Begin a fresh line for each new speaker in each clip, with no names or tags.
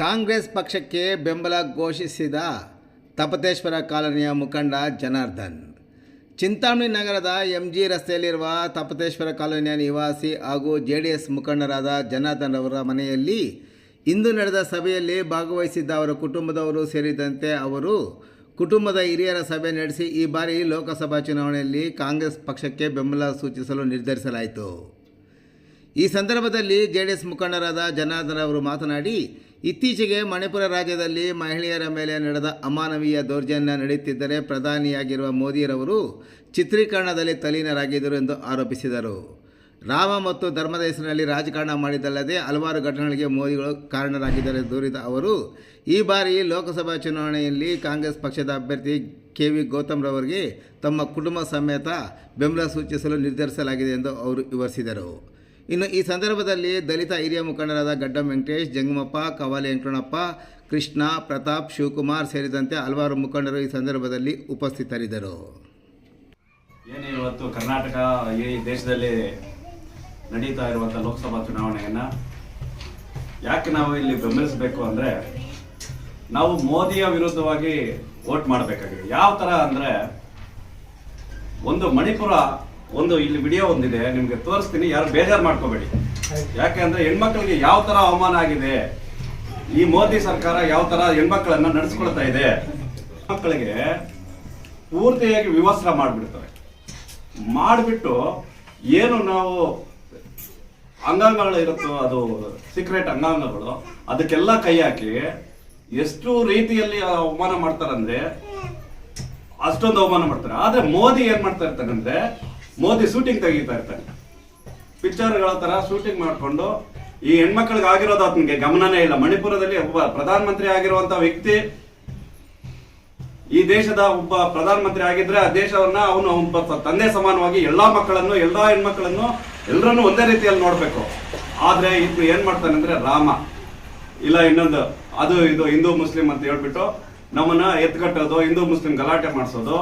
ಕಾಂಗ್ರೆಸ್ ಪಕ್ಷಕ್ಕೆ ಬೆಂಬಲ ಘೋಷಿಸಿದ ತಪತೇಶ್ವರ ಕಾಲೋನಿಯ ಮುಖಂಡ ಜನಾರ್ದನ್. ಚಿಂತಾಮಣಿ ನಗರದ ಎಂ ಜಿ ರಸ್ತೆಯಲ್ಲಿರುವ ತಪತೇಶ್ವರ ಕಾಲೋನಿಯ ನಿವಾಸಿ ಹಾಗೂ ಜೆ ಡಿ ಎಸ್ ಮುಖಂಡರಾದ ಜನಾರ್ದನ್ ಅವರ ಮನೆಯಲ್ಲಿ ಇಂದು ನಡೆದ ಸಭೆಯಲ್ಲಿ ಭಾಗವಹಿಸಿದ್ದ ಅವರ ಕುಟುಂಬದವರು ಸೇರಿದಂತೆ ಅವರು ಕುಟುಂಬದ ಹಿರಿಯರ ಸಭೆ ನಡೆಸಿ ಈ ಬಾರಿ ಲೋಕಸಭಾ ಚುನಾವಣೆಯಲ್ಲಿ ಕಾಂಗ್ರೆಸ್ ಪಕ್ಷಕ್ಕೆ ಬೆಂಬಲ ಸೂಚಿಸಲು ನಿರ್ಧರಿಸಲಾಯಿತು. ಈ ಸಂದರ್ಭದಲ್ಲಿ ಜೆ ಡಿ ಎಸ್ ಮುಖಂಡರಾದ ಜನಾರ್ದನ್ ಅವರು ಮಾತನಾಡಿ ಇತ್ತೀಚೆಗೆ ಮಣಿಪುರ ರಾಜ್ಯದಲ್ಲಿ ಮಹಿಳೆಯರ ಮೇಲೆ ನಡೆದ ಅಮಾನವೀಯ ದೌರ್ಜನ್ಯ ನಡೆಯುತ್ತಿದ್ದರೆ ಪ್ರಧಾನಿಯಾಗಿರುವ ಮೋದಿರವರು ಚಿತ್ರೀಕರಣದಲ್ಲಿ ತಲೀನರಾಗಿದ್ದರು ಎಂದು ಆರೋಪಿಸಿದರು. ರಾಮ ಮತ್ತು ಧರ್ಮದ ಹೆಸರಿನಲ್ಲಿ ರಾಜಕಾರಣ ಮಾಡಿದ್ದಲ್ಲದೆ ಹಲವಾರು ಘಟನೆಗಳಿಗೆ ಮೋದಿಗಳು ಕಾರಣರಾಗಿದ್ದಾರೆ ದೂರಿದ ಅವರು, ಈ ಬಾರಿ ಲೋಕಸಭಾ ಚುನಾವಣೆಯಲ್ಲಿ ಕಾಂಗ್ರೆಸ್ ಪಕ್ಷದ ಅಭ್ಯರ್ಥಿ ಕೆ ವಿ ಗೌತಮ್ ರವರಿಗೆ ತಮ್ಮ ಕುಟುಂಬ ಸಮೇತ ಬೆಂಬಲ ಸೂಚಿಸಲು ನಿರ್ಧರಿಸಲಾಗಿದೆ ಎಂದು ಅವರು ವಿವರಿಸಿದರು. ಇನ್ನು ಈ ಸಂದರ್ಭದಲ್ಲಿ ದಲಿತ ಹಿರಿಯ ಮುಖಂಡರಾದ ಗಡ್ಡ ವೆಂಕಟೇಶ್, ಜಂಗಮಪ್ಪ, ಕವಾಲಿ ವೆಂಕಣ್ಣಪ್ಪ ಕೃಷ್ಣ, ಪ್ರತಾಪ್, ಶಿವಕುಮಾರ್ ಸೇರಿದಂತೆ ಹಲವಾರು ಮುಖಂಡರು ಈ ಸಂದರ್ಭದಲ್ಲಿ ಉಪಸ್ಥಿತರಿದ್ದರು.
ಏನು ಇವತ್ತು ಕರ್ನಾಟಕ ಈ ದೇಶದಲ್ಲಿ ನಡೀತಾ ಇರುವಂಥ ಲೋಕಸಭಾ ಚುನಾವಣೆಯನ್ನು ಯಾಕೆ ನಾವು ಇಲ್ಲಿ ಬೆಂಬಲಿಸಬೇಕು ಅಂದರೆ ನಾವು ಮೋದಿಯ ವಿರುದ್ಧವಾಗಿ ವೋಟ್ ಮಾಡಬೇಕಾಗಿದೆ. ಯಾವ ಥರ ಅಂದರೆ ಒಂದು ಮಣಿಪುರ ಒಂದು ಇಲ್ಲಿ ವಿಡಿಯೋ ಒಂದಿದೆ, ನಿಮಗೆ ತೋರಿಸ್ತೀನಿ, ಯಾರು ಬೇಜಾರು ಮಾಡ್ಕೋಬೇಡಿ. ಯಾಕೆ ಅಂದ್ರೆ ಹೆಣ್ಮಕ್ಳಿಗೆ ಯಾವ ತರ ಅವಮಾನ ಆಗಿದೆ? ಈ ಮೋದಿ ಸರ್ಕಾರ ಯಾವ ಥರ ಹೆಣ್ಮಕ್ಳನ್ನ ನಡೆಸ್ಕೊಳ್ತಾ ಇದೆ? ಮಕ್ಕಳಿಗೆ ಪೂರ್ತಿಯಾಗಿ ವಿವಸ್ತ್ರ ಮಾಡಿಬಿಡ್ತಾರೆ. ಮಾಡಿಬಿಟ್ಟು ಏನು ನಾವು ಅಂಗಾಂಗಗಳು ಇರುತ್ತೋ, ಅದು ಸೀಕ್ರೆಟ್ ಅಂಗಾಂಗಗಳು ಅದಕ್ಕೆಲ್ಲ ಕೈ ಹಾಕಿ ಎಷ್ಟು ರೀತಿಯಲ್ಲಿ ಅವಮಾನ ಮಾಡ್ತಾರಂದ್ರೆ ಅಷ್ಟೊಂದು ಅವಮಾನ ಮಾಡ್ತಾರೆ. ಆದ್ರೆ ಮೋದಿ ಏನ್ ಮಾಡ್ತಾ ಇರ್ತಾನೆ ಅಂದ್ರೆ ಮೋದಿ ಶೂಟಿಂಗ್ ತೆಗಿತಾ ಇರ್ತಾನೆ ಪಿಕ್ಚರ್ಗಳ ತರ ಶೂಟಿಂಗ್ ಮಾಡ್ಕೊಂಡು ಈ ಹೆಣ್ಮಕ್ಳಿಗೆ ಆಗಿರೋದು ಆತನಿಗೆ ಗಮನನೇ ಇಲ್ಲ. ಮಣಿಪುರದಲ್ಲಿ ಒಬ್ಬ ಪ್ರಧಾನಮಂತ್ರಿ ಆಗಿರುವಂತ ವ್ಯಕ್ತಿ ಈ ದೇಶದ ಒಬ್ಬ ಪ್ರಧಾನಮಂತ್ರಿ ಆಗಿದ್ರೆ ಆ ದೇಶವನ್ನ ಅವನು ಒಬ್ಬ ತಂದೆ ಸಮಾನವಾಗಿ ಎಲ್ಲಾ ಮಕ್ಕಳನ್ನು, ಎಲ್ಲಾ ಹೆಣ್ಮಕ್ಳನ್ನು ಎಲ್ಲರನ್ನು ಒಂದೇ ರೀತಿಯಲ್ಲಿ ನೋಡ್ಬೇಕು. ಆದ್ರೆ ಇದು ಏನ್ ಮಾಡ್ತಾನೆ ಅಂದ್ರೆ ರಾಮ. ಇಲ್ಲ ಇನ್ನೊಂದು, ಅದು ಇದು ಹಿಂದೂ ಮುಸ್ಲಿಂ ಅಂತ ಹೇಳ್ಬಿಟ್ಟು ನಮ್ಮನ್ನ ಎತ್ಕಟ್ಟೋದು, ಹಿಂದೂ ಮುಸ್ಲಿಂ ಗಲಾಟೆ ಮಾಡಿಸೋದು,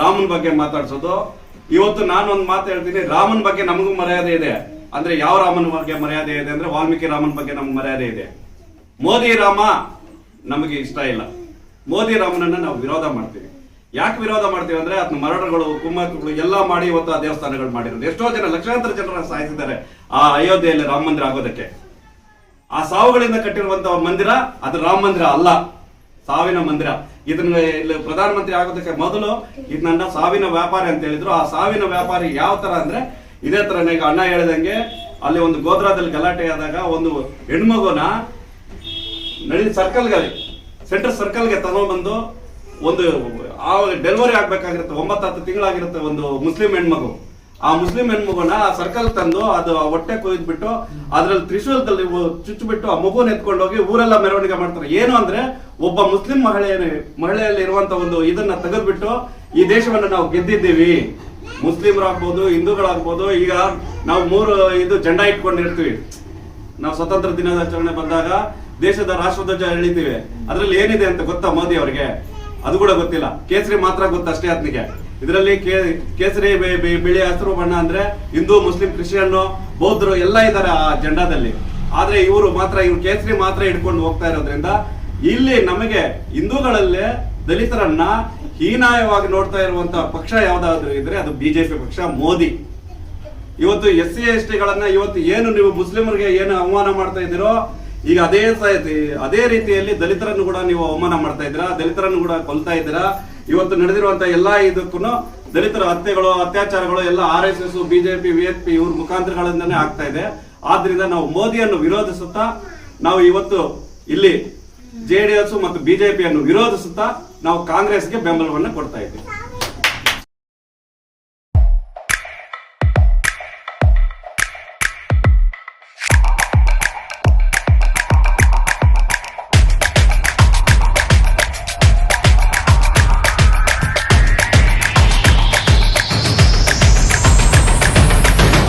ರಾಮನ್ ಬಗ್ಗೆ ಮಾತಾಡ್ಸೋದು ಇವತ್ತು ನಾನು ಒಂದು ಮಾತು ಹೇಳ್ತೀನಿ. ರಾಮನ್ ಬಗ್ಗೆ ನಮಗೂ ಮರ್ಯಾದೆ ಇದೆ. ಅಂದ್ರೆ ಯಾವ ರಾಮನ ಬಗ್ಗೆ ಮರ್ಯಾದೆ ಇದೆ ಅಂದ್ರೆ ವಾಲ್ಮೀಕಿ ರಾಮನ್ ಬಗ್ಗೆ ನಮ್ಗೆ ಮರ್ಯಾದೆ ಇದೆ. ಮೋದಿ ರಾಮ ನಮಗೆ ಇಷ್ಟ ಇಲ್ಲ. ಮೋದಿ ರಾಮನನ್ನ ನಾವು ವಿರೋಧ ಮಾಡ್ತೀವಿ. ಯಾಕೆ ವಿರೋಧ ಮಾಡ್ತೀವಿ ಅಂದ್ರೆ ಅದನ್ನ ಮರಡಗಳು ಕುಮ್ಮಕ್ಕಳು ಎಲ್ಲ ಮಾಡಿ ಇವತ್ತು ಆ ದೇವಸ್ಥಾನಗಳು ಮಾಡಿರೋದು. ಎಷ್ಟೋ ಜನ, ಲಕ್ಷಾಂತರ ಜನರ ಸಾಯಿಸಿದ್ದಾರೆ ಆ ಅಯೋಧ್ಯೆಯಲ್ಲಿ ರಾಮ ಮಂದಿರ ಆಗೋದಕ್ಕೆ. ಆ ಸಾವುಗಳಿಂದ ಕಟ್ಟಿರುವಂತಹ ಮಂದಿರ ಅದು ರಾಮ ಮಂದಿರ ಅಲ್ಲ. ಸಾವಿನ ಮಂದಿರ. ಇದನ್ನ ಇಲ್ಲಿ ಪ್ರಧಾನಮಂತ್ರಿ ಆಗೋದಕ್ಕೆ ಮೊದಲು ಇದು ನನ್ನ ಸಾವಿನ ವ್ಯಾಪಾರಿ ಅಂತ ಹೇಳಿದ್ರು. ಆ ಸಾವಿನ ವ್ಯಾಪಾರಿ ಯಾವ ತರ ಅಂದ್ರೆ ಇದೇ ತರ ಈಗ ಅಣ್ಣ ಹೇಳಿದಂಗೆ ಅಲ್ಲಿ ಒಂದು ಗೋದ್ರಾದಲ್ಲಿ ಗಲಾಟೆ ಆದಾಗ ಒಂದು ಹೆಣ್ಮಗುನ ನಡಿ ಸರ್ಕಲ್ಗಲ್ಲಿ ಸೆಂಟ್ರಲ್ ಸರ್ಕಲ್ಗೆ ತಗೊಂಡ್ಬಂದು ಒಂದು ಆ ಡೆಲಿವರಿ ಆಗ್ಬೇಕಾಗಿರುತ್ತೆ. ಒಂಬತ್ತು ಹತ್ತು ತಿಂಗಳಾಗಿರುತ್ತೆ ಒಂದು ಮುಸ್ಲಿಂ ಹೆಣ್ಮಗು. ಆ ಮುಸ್ಲಿಂ ಹೆಣ್ಮಗುನ ಆ ಸರ್ಕಲ್ ತಂದು ಅದು ಹೊಟ್ಟೆ ಕೊಯ್ದ್ಬಿಟ್ಟು ಅದ್ರಲ್ಲಿ ತ್ರಿಶೂಲದಲ್ಲಿ ಚುಚ್ಚಿಬಿಟ್ಟು ಆ ಮಗುನ ಎತ್ಕೊಂಡು ಹೋಗಿ ಊರೆಲ್ಲ ಮೆರವಣಿಗೆ ಮಾಡ್ತಾರೆ. ಏನು ಅಂದ್ರೆ ಒಬ್ಬ ಮುಸ್ಲಿಂ ಮಹಿಳೆಯ ಮಹಿಳೆಯಲ್ಲಿ ಇರುವಂತ ಒಂದು ಇದನ್ನ ತೆಗೆದ್ಬಿಟ್ಟು ಈ ದೇಶವನ್ನ ನಾವು ಗೆದ್ದಿದ್ದೀವಿ. ಮುಸ್ಲಿಮ್ರಾಗ್ಬೋದು, ಹಿಂದೂಗಳಾಗ್ಬೋದು, ಈಗ ನಾವು ಮೂರು ಇದು ಜೆಂಡಾ ಇಟ್ಕೊಂಡಿರ್ತೀವಿ ನಾವು ಸ್ವತಂತ್ರ ದಿನಾಚರಣೆ ಬಂದಾಗ ದೇಶದ ರಾಷ್ಟ್ರಧ್ವಜ ಎಳಿತೀವಿ. ಅದ್ರಲ್ಲಿ ಏನಿದೆ ಅಂತ ಗೊತ್ತಾ ಮೋದಿ ಅವರಿಗೆ? ಅದು ಕೂಡ ಗೊತ್ತಿಲ್ಲ. ಕೇಸರಿ ಮಾತ್ರ ಗೊತ್ತಷ್ಟೇ ಆತನಿಗೆ ಇದರಲ್ಲಿ ಕೇಸರಿ ಬಿಳಿ ಹಸಿರು ಬಣ್ಣ ಅಂದ್ರೆ ಹಿಂದೂ, ಮುಸ್ಲಿಂ ಕ್ರಿಶ್ಚಿಯನ್ ಬೌದ್ಧರು ಎಲ್ಲ ಇದ್ದಾರೆ ಆ ಜೆಂಡಾದಲ್ಲಿ ಆದ್ರೆ ಇವರು ಮಾತ್ರ, ಇವ್ರು ಕೇಸರಿ ಮಾತ್ರ ಹಿಡ್ಕೊಂಡು ಹೋಗ್ತಾ ಇರೋದ್ರಿಂದ ಇಲ್ಲಿ ನಮಗೆ ಹಿಂದೂಗಳಲ್ಲೇ ದಲಿತರನ್ನ ಹೀನಾಯವಾಗಿ ನೋಡ್ತಾ ಇರುವಂತಹ ಪಕ್ಷ ಯಾವ್ದಾದ್ರು ಇದ್ರೆ ಅದು ಬಿಜೆಪಿ ಪಕ್ಷ, ಮೋದಿ. ಇವತ್ತು ಎಸ್ ಸಿ ಎಸ್ ಟಿಗಳನ್ನ ಇವತ್ತು ಏನು ನೀವು ಮುಸ್ಲಿಮರಿಗೆ ಏನು ಅವಮಾನ ಮಾಡ್ತಾ ಇದ್ದೀರೋ, ಈಗ ಅದೇ ಅದೇ ರೀತಿಯಲ್ಲಿ ದಲಿತರನ್ನು ಕೂಡ ನೀವು ಅವಮಾನ ಮಾಡ್ತಾ ಇದ್ದೀರಾ, ದಲಿತರನ್ನು ಕೂಡ ಕೊಲ್ತಾ ಇದ್ದೀರಾ ಇವತ್ತು ನಡೆದಿರುವಂತ ಎಲ್ಲಾ ಇದಕ್ಕೂ ದಲಿತರ ಹತ್ಯೆಗಳು, ಅತ್ಯಾಚಾರಗಳು ಎಲ್ಲ R S S BJP V H P ಇವ್ರ ಮುಖಾಂತರಗಳಿಂದನೇ ಆಗ್ತಾ ಇದೆ. ಆದ್ರಿಂದ ನಾವು ಮೋದಿಯನ್ನು ವಿರೋಧಿಸುತ್ತಾ, ನಾವು ಇವತ್ತು ಇಲ್ಲಿ ಜೆಡಿಎಸ್ ಮತ್ತು ಬಿಜೆಪಿಯನ್ನು ವಿರೋಧಿಸುತ್ತಾ ನಾವು ಕಾಂಗ್ರೆಸ್ಗೆ ಬೆಂಬಲವನ್ನು ಕೊಡ್ತಾ ಇದ್ದೀವಿ.